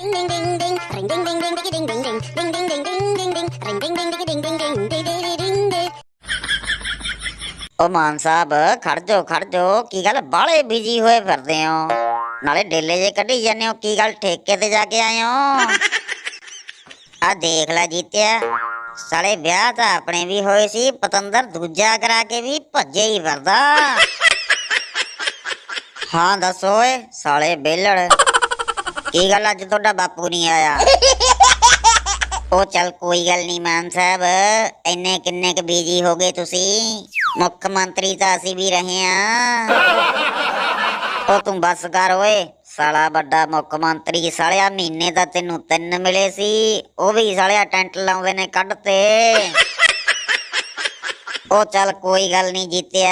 Ding ding ding ding, ring ding ding ding ding ding ding ding, ding ding ding ding ding ding, ring ding ding ding ding ding ding, ding ding ding ding ding. ਉਹ ਮਾਨ ਸਾਹਿਬ ਖੜ ਜਾਓ ਖੜ ਜਾਓ ਕੀ ਗੱਲ ਬਾਲੇ busy ਹੋਏ ਫਿਰਦੇ ਹੋ ਨਾਲੇ ਡੇਲੇ ਜੇ ਕੱਢੀ ਜਾਂਦੇ ਹੋ ਕੀ ਗੱਲ ਠੇਕੇ ਤੇ ਜਾ ਕੇ ਆਏ ਹੋ ਆ ਦੇਖ ਲੈ ਜੀਤਿਆ ਸਾਲੇ ਵਿਆਹ ਤਾਂ ਆਪਣੇ ਵੀ ਹੋਏ ਸੀ ਪਤੰਦਰ ਦੂਜਾ ਕਰਾ ਕੇ ਵੀ ਭੱਜੇ ਹੀ ਫਿਰਦਾ ਹਾਂ ਦੱਸੋ ਓਏ ਸਾਲੇ ਬੇਲੜ ਕੀ ਗੱਲ ਅੱਜ ਤੁਹਾਡਾ ਬਾਪੂ ਨਹੀਂ ਆਇਆ? ਉਹ ਚੱਲ ਕੋਈ ਗੱਲ ਨਹੀਂ ਮਾਨ ਸਾਹਿਬ, ਇੰਨੇ ਕਿੰਨੇ ਕ ਬੀਜੀ ਹੋ ਗਏ ਤੁਸੀਂ? ਮੁੱਖ ਮੰਤਰੀ ਤਾਂ ਅਸੀਂ ਵੀ ਰਹੇ ਆ ਉਹ ਤੂੰ ਬਸ ਕਰ ਓਏ, ਸਾਲਾ ਵੱਡਾ ਮੁੱਖ ਮੰਤਰੀ ਸਾਲਿਆ, ਮਹੀਨੇ ਦਾ ਤੈਨੂੰ ਤਿੰਨ ਮਿਲੇ ਸੀ, ਉਹ ਵੀ ਸਾਲਿਆ ਟੈਂਟ ਲਾਉਂਦੇ ਨੇ ਕੱਢ ਤੇ। ਉਹ ਚੱਲ ਕੋਈ ਗੱਲ ਨਹੀਂ ਜੀਤਿਆ।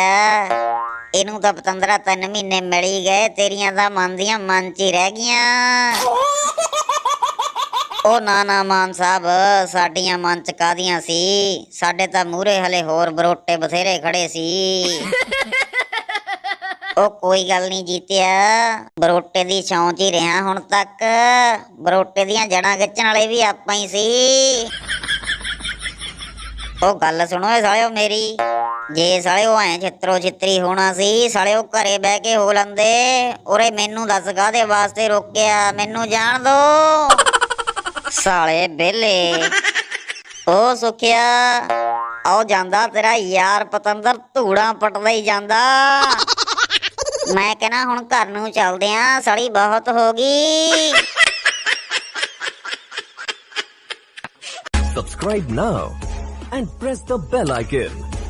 ਇਹਨੂੰ ਤਾਂ ਪਤੰਦਰਾ ਤਿੰਨ ਮਹੀਨੇ ਮਿਲੀ ਗਏ, ਤੇਰੀਆਂ ਤਾਂ ਮਨ ਦੀਆਂ ਮਨ ਚ ਹੀ ਰਹਿ ਗਈਆਂ। ਉਹ ਨਾ ਨਾ ਮਾਨ ਸਾਹਿਬ, ਸਾਡੀਆਂ ਮਨ ਚ ਕਾਦੀਆਂ ਸੀ? ਸਾਡੇ ਤਾਂ ਮੂਹਰੇ ਹਲੇ ਹੋਰ ਬਰੋਟੇ ਬਥੇਰੇ ਖੜੇ ਸੀ। ਉਹ ਕੋਈ ਗੱਲ ਨਹੀਂ ਜੀਤਿਆ, ਬਰੋਟੇ ਦੀ ਛਾਂ 'ਚ ਹੀ ਰਿਹਾ ਹੁਣ ਤੱਕ। ਬਰੋਟੇ ਦੀਆਂ ਜੜਾਂ ਖਿੱਚਣ ਵਾਲੇ ਵੀ ਆਪਾਂ ਹੀ ਸੀ। ਉਹ ਗੱਲ ਸੁਣੋ ਏ ਸਾਲਿਓ ਮੇਰੀ। ਜੇ ਸਾਲਿਓ ਐ ਛਿੱਤਰੋ ਛਿੱਤਰੀ ਹੋਣਾ ਸੀ ਸਾਲਿਓ ਘਰੇ ਬਹਿ ਕੇ ਹੋ ਲੰਦੇ। ਉਰੇ ਮੈਨੂੰ ਦੱਸ ਕਾਦੇ ਵਾਸਤੇ ਰੋਕਿਆ, ਮੈਨੂੰ ਜਾਣ ਦੋ। ਸਾਲੇ ਬੇਲੇ ਉਹ ਸੁਖਿਆ, ਆਓ ਜਾਂਦਾ ਤੇਰਾ ਯਾਰ ਪਤੰਦਰ ਧੂੜਾਂ ਪਟਦਾ ਹੀ ਜਾਂਦਾ। ਮੈਂ ਕਹਿੰਦਾ ਹੁਣ ਘਰ ਨੂੰ ਚੱਲਦੇ ਆਂ ਸੜੀ ਬਹੁਤ ਹੋ ਗਈ। Subscribe now and press the bell icon.